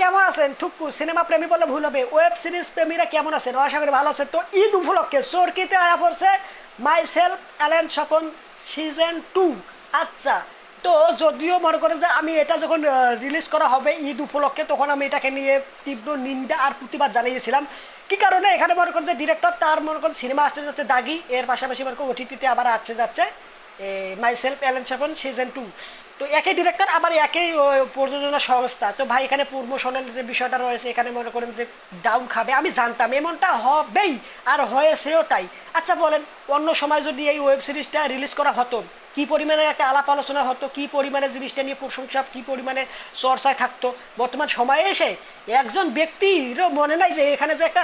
কেমন আছেন? থুকু, সিনেমা প্রেমী বলে ভুল হবে। ওয়েব সিরিজ প্রেমীরা কেমন আছেন? আশা করি ভালো আছেন তো ঈদ উপলক্ষে চরকিতে আয়া পড়ছে myself Allen Swapan season two আচ্ছা তো যদিও মনে করেন যে আমি এটা যখন রিলিজ করা হবে ঈদ উপলক্ষে, তখন আমি এটাকে নিয়ে তীব্র নিন্দা আর প্রতিবাদ জানিয়েছিলাম। কি কারণে? এখানে মনে করেন যে ডিরেক্টর তার মনে করেন সিনেমা আসতে যাচ্ছে দাগি। এর পাশাপাশি মনে করেন ওটিটিতে আবার আসছে যাচ্ছে। Myself Allen seven season two তো একই ডিরেক্টর আবার একই প্রযোজনা সংস্থা। তো ভাই, এখানে প্রমোশনের যে বিষয়টা রয়েছে, এখানে মনে করেন যে ডাউন খাবে। আমি জানতাম, এমনটা হবেই, আর হয়েছেও তাই। আচ্ছা বলেন, অন্য সময় যদি এই ওয়েব সিরিজটা রিলিজ করা হতো কি পরিমাণে একটা আলাপ আলোচনা হতো, কি পরিমাণে জিনিসটা নিয়ে প্রশংসা, কি পরিমাণে চর্চায় থাকতো। বর্তমান সময়ে এসে একজন ব্যক্তিরও মনে নাই যে এখানে যে একটা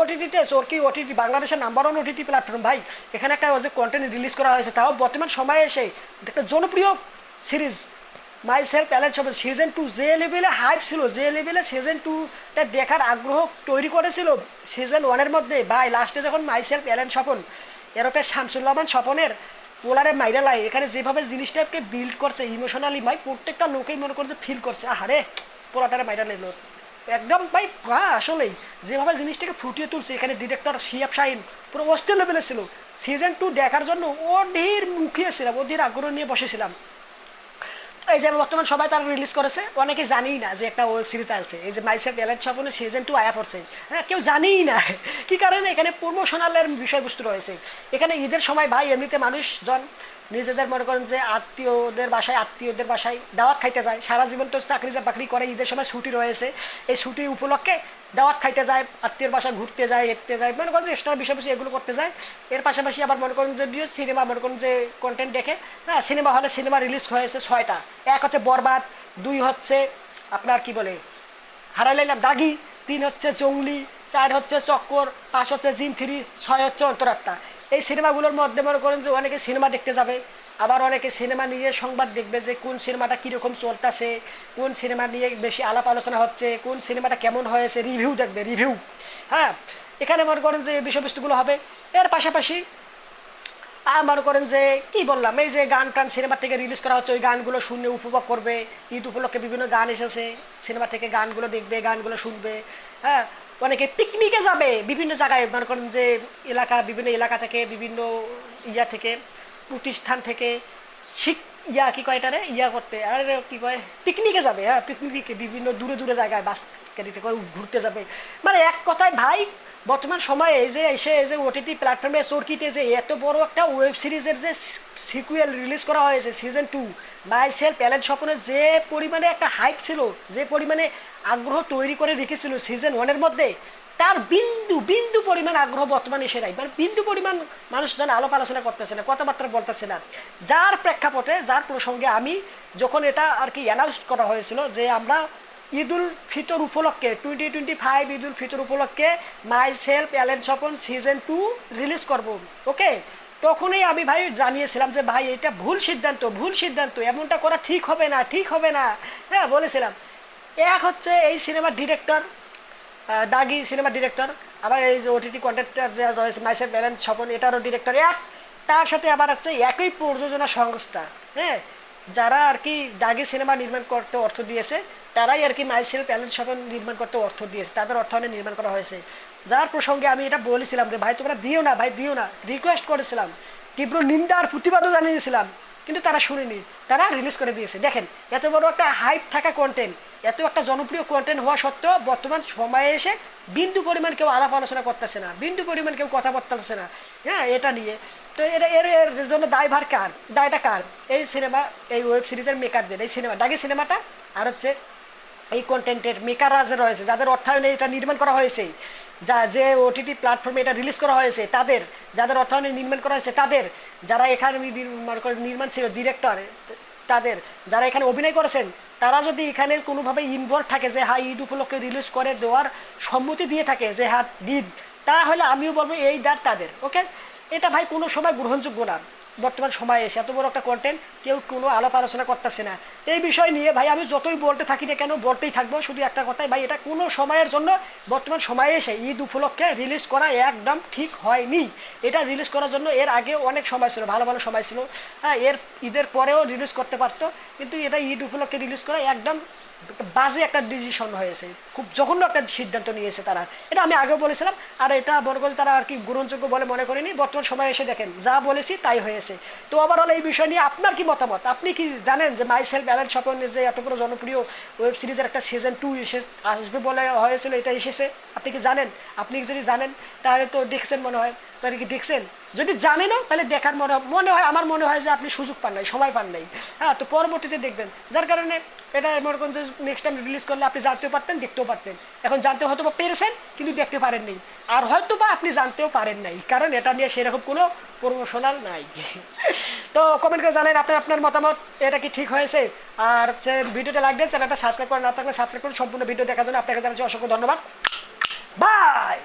ওটিটিতে ওর কি ওটিটি বাংলাদেশের নাম্বার ওয়ান ওটিটি প্ল্যাটফর্ম ভাই। এখানে একটা যে কন্টেন্ট রিলিজ করা হয়েছে, তাও বর্তমান সময়ে এসে একটা জনপ্রিয় সিরিজ মাই সেলফ প্যালেট সব সিজন টু যে লেভেলে হাইপ ছিল, যে লেভেলে সিজন টুটা দেখার আগ্রহ তৈরি করেছিল সিজন ওয়ানের মধ্যে, ভাই লাস্টে যখন মাই সেলফ অ্যালেন স্বপন, এরপরে শামসুল রহমান স্বপনের পোলারে মাইরা লাই, এখানে যেভাবে জিনিসটাকে বিল্ড করছে ইমোশনালি ভাই, প্রত্যেকটা লোকেই মনে করছে ফিল করছে, আহারে, পোলাটারে মাইরা লাইল একদম ভাই হ্যাঁ আসলেই, যেভাবে জিনিসটাকে ফুটিয়ে তুলছে, এখানে ডিরেক্টর শিয়াব শাহিন, পুরো অস্থির লেভেলে ছিল। সিজন টু দেখার জন্য অধীর মুখিয়েছিলাম অধীর আগ্রহ নিয়ে বসেছিলাম। এই যে বর্তমান সবাই তারা রিলিজ করেছে, অনেকে জানেই না যে একটা ওয়েব সিরিজ আছে এই যে মাইসেফ এলাইট স্বপনের সিজন টু আয়া পড়ছে। হ্যাঁ কেউ জানেই না। কি কারণে? এখানে প্রমোশনালের বিষয়বস্তু রয়েছে। এখানে ঈদের সময় ভাই, এমনিতে মানুষজন নিজেদের মনে করেন যে আত্মীয়দের বাসায় আত্মীয়দের বাসায় দাওয়াত খাইতে যায়। সারা জীবন তো চাকরি বাকরি করে, ঈদের সময় ছুটি রয়েছে। এই ছুটি উপলক্ষে দাওয়াত খাইতে যায়, আত্মীয়র বাসায় ঘুরতে যায়, হেঁটতে যায়, মনে করেন যে এক্সট্রা বিষয় বিষয় এগুলো করতে যায়। এর পাশাপাশি আবার মনে করেন যে সিনেমা মনে করেন যে কন্টেন্ট দেখে হ্যাঁ সিনেমা হলে সিনেমা রিলিজ হয়েছে ছয়টা। এক হচ্ছে বরবাদ, দুই হচ্ছে আপনার কি বলে হারাইলাম দাগি, তিন হচ্ছে জঙ্গলি, চার হচ্ছে চক্কর, পাঁচ হচ্ছে জিন থ্রি, ছয় হচ্ছে অন্তরাত্মা। এই সিনেমাগুলোর মধ্যে মনে করেন যে অনেকে সিনেমা দেখতে যাবে। আবার অনেকে সিনেমা নিয়ে সংবাদ দেখবে যে কোন সিনেমাটা কীরকম চলতেছে, কোন সিনেমা নিয়ে বেশি আলাপ আলোচনা হচ্ছে, কোন সিনেমাটা কেমন হয়েছে রিভিউ দেখবে রিভিউ হ্যাঁ এখানে মনে করেন যে বিষয়বস্তুগুলো হবে। এর পাশাপাশি আর মনে করেন যে কি বললাম, এই যে গান টান সিনেমা থেকে রিলিজ করা হচ্ছে, ওই গানগুলো শুনে উপভোগ করবে। ঈদ উপলক্ষে বিভিন্ন গান এসেছে, সিনেমা থেকে গানগুলো দেখবে, গানগুলো শুনবে। হ্যাঁ অনেকে পিকনিকে যাবে বিভিন্ন জায়গায়, মনে করেন যে এলাকা, বিভিন্ন এলাকা থেকে, বিভিন্ন ইয়া থেকে। প্রতিষ্ঠান থেকে শিখ ইয়া কি কয় এটারে? ইয়া করতে। আর কি কয়? পিকনিকে যাবে হ্যাঁ পিকনিকে, বিভিন্ন দূরে দূরে জায়গায় বাস গাড়িতে করে ঘুরতে যাবে। মানে এক কথায় ভাই, বর্তমান সময়ে এই যে এসে, এই যে ওটিটি প্ল্যাটফর্মে চরকিতে যে এত বড় একটা ওয়েব সিরিজের যে সিকুয়েল রিলিজ করা হয়েছে সিজন টু মাই সেল প্যালেট স্বপনের যে পরিমাণে একটা হাইপ ছিল, যে পরিমাণে আগ্রহ তৈরি করে রেখেছিল সিজন ওয়ানের মধ্যে তার বিন্দু বিন্দু পরিমাণ আগ্রহ বর্তমানে এসে নাই। মানে বিন্দু পরিমাণ মানুষজন আলোপ আলোচনা করতেছে না, কথাবার্তা বলতেছে না। যার প্রেক্ষাপটে, যার প্রসঙ্গে আমি যখন এটা আর কি অ্যানাউন্স করা হয়েছিল যে আমরা ঈদুল ফিতর উপলক্ষে টোয়েন্টি টোয়েন্টি ফাইভ ঈদুল ফিতর উপলক্ষে myself Allen Swapan season two release করব ওকে তখনই আমি ভাই জানিয়েছিলাম যে ভাই, এটা ভুল সিদ্ধান্ত ভুল সিদ্ধান্ত, এমনটা করা ঠিক হবে না, ঠিক হবে না। হ্যাঁ বলেছিলাম। এক হচ্ছে এই সিনেমার ডিরেক্টর দাগি সিনেমার ডিরেক্টর আবার এই যে ওটিটি কন্ট্রাক্টর যে রয়েছে মাইসেল ব্যালেন্স স্বপন এটারও ডিরেক্টর এক, তার সাথে আবার হচ্ছে একই প্রযোজনা সংস্থা হ্যাঁ? যারা আর কি দাগি সিনেমা নির্মাণ করতে অর্থ দিয়েছে, তারাই আর কি মাইসেল প্যালেন্ট স্বপন নির্মাণ করতে অর্থ দিয়েছে, তাদের অর্থায়নে নির্মাণ করা হয়েছে। যার প্রসঙ্গে আমি এটা বলেছিলাম যে, ভাই, তোমরা দিও না, ভাই, দিও না। রিকোয়েস্ট করেছিলাম, তীব্র নিন্দা আর প্রতিবাদও জানিয়েছিলাম, কিন্তু তারা শুনেনি। তারা রিলিজ করে দিয়েছে। দেখেন, এত বড় একটা হাইপ থাকা কন্টেন্ট এত একটা জনপ্রিয় কন্টেন্ট হওয়া সত্ত্বেও বর্তমান সময়ে এসে বিন্দু পরিমাণ কেউ আলাপ আলোচনা করতেছে না, বিন্দু পরিমাণ কেউ কথা বলতেছে না হ্যাঁ এটা নিয়ে। তো এর এর এর জন্য দায়ভার কার? দায়টা কার? এই সিনেমা এই ওয়েব সিরিজের মেকারদের এই সিনেমা দাগি সিনেমাটা আর হচ্ছে এই কন্টেন্টের মেকাররা যে রয়েছে, যাদের অর্থায়নে এটা নির্মাণ করা হয়েছে, যা, যে ওটিটি প্ল্যাটফর্মে এটা রিলিজ করা হয়েছে, তাদের, যাদের অর্থায়নে নির্মাণ করা হয়েছে, তাদের, যারা এখানে নির- নির্মাণ ছিল ডিরেক্টর তাদের, যারা এখানে অভিনয় করেছেন, তারা যদি এখানে কোনোভাবে ইনভলভ থাকে যে হ্যাঁ ঈদ উপলক্ষে রিলিজ করে দেওয়ার সম্মতি দিয়ে থাকে যে হ্যাঁ ঈদ, তাহলে আমিও বলব, এই দার তাদের ওকে এটা ভাই কোনো সময় গ্রহণযোগ্য না। বর্তমান সময়ে এসে, এত বড় একটা কন্টেন্ট কেউ কোনো আলাপ আলোচনা করতেছে না। এই বিষয় নিয়ে ভাই, আমি যতই বলতে থাকি না কেন, বলতেই থাকব। শুধু একটা কথাই, ভাই, এটা কোনো সময়ের জন্য বর্তমান সময়ে এসে ঈদ উপলক্ষে রিলিজ করা একদম ঠিক হয়নি। এটা রিলিজ করার জন্য এর আগে অনেক সময় ছিল, ভালো ভালো সময় ছিল। হ্যাঁ এর, ঈদের পরেও রিলিজ করতে পারতো। কিন্তু এটা ঈদ উপলক্ষে রিলিজ করা একদম বাজে একটা ডিসিশন হয়েছে। খুব জঘন্য একটা সিদ্ধান্ত নিয়েছে তারা। এটা আমি আগেও বলেছিলাম, আর এটা মনে করি তারা আর কি গ্রহণযোগ্য বলে মনে করেনি। বর্তমান সময় এসে দেখেন, যা বলেছি তাই হয়েছে। তো ওভারঅল এই বিষয় নিয়ে আপনার কি মতামত? আপনি কি জানেন যে মাই সেলফ অ্যালেন যে এত বড় জনপ্রিয় ওয়েব সিরিজের একটা সিজন টু এসে আসবে বলে হয়েছিল, এটা এসেছে? আপনি কি জানেন? আপনি যদি জানেন, তাহলে তো দেখছেন মনে হয়। তাহলে কি দেখছেন? যদি জানেনও তাহলে দেখার মনে মনে হয় আমার মনে হয় যে আপনি সুযোগ পান নাই, সময় পান নাই। হ্যাঁ তো পরবর্তীতে দেখবেন। যার কারণে এটা মনে করেন যে নেক্সট টাইম রিলিজ করলে আপনি জানতেও পারতেন, দেখতেও পারতেন। এখন জানতে হয়তো বা পেরেছেন, কিন্তু দেখতে পারেননি আর হয়তো বা আপনি জানতেও পারেন নাই, কারণ এটা নিয়ে সেরকম কোনো প্রমোশনাল নাই। তো কমেন্ট করে জানেন আপনার আপনার মতামত, এটা কি ঠিক হয়েছে? আর হচ্ছে ভিডিওটা দেন, চ্যানেলটা সাবস্ক্রাইব করে না থাকলে সাবস্ক্রাইব করুন, সম্পূর্ণ ভিডিও দেখার জন্য আপনাকে জানাচ্ছি অসংখ্য ধন্যবাদ। বাই